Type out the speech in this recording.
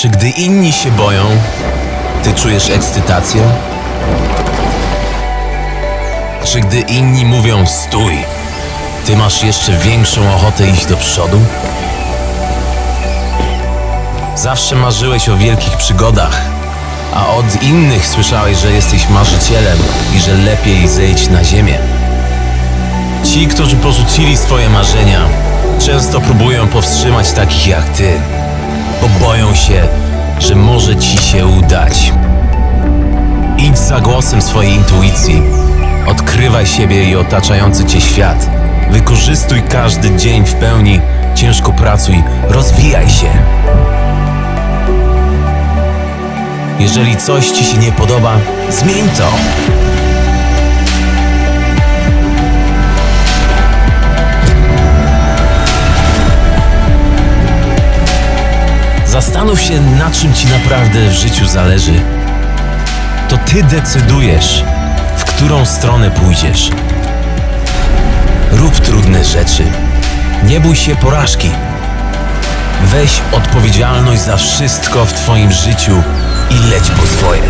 Czy gdy inni się boją, ty czujesz ekscytację? Czy gdy inni mówią stój, ty masz jeszcze większą ochotę iść do przodu? Zawsze marzyłeś o wielkich przygodach, a od innych słyszałeś, że jesteś marzycielem i że lepiej zejść na ziemię. Ci, którzy porzucili swoje marzenia, często próbują powstrzymać takich jak ty, bo boją się, że może ci się udać. Idź za głosem swojej intuicji. Odkrywaj siebie i otaczający cię świat. Wykorzystuj każdy dzień w pełni, ciężko pracuj, rozwijaj się. Jeżeli coś ci się nie podoba, zmień to. Zastanów się, na czym ci naprawdę w życiu zależy. To ty decydujesz, w którą stronę pójdziesz. Rób trudne rzeczy. Nie bój się porażki. Weź odpowiedzialność za wszystko w twoim życiu i leć po swoje.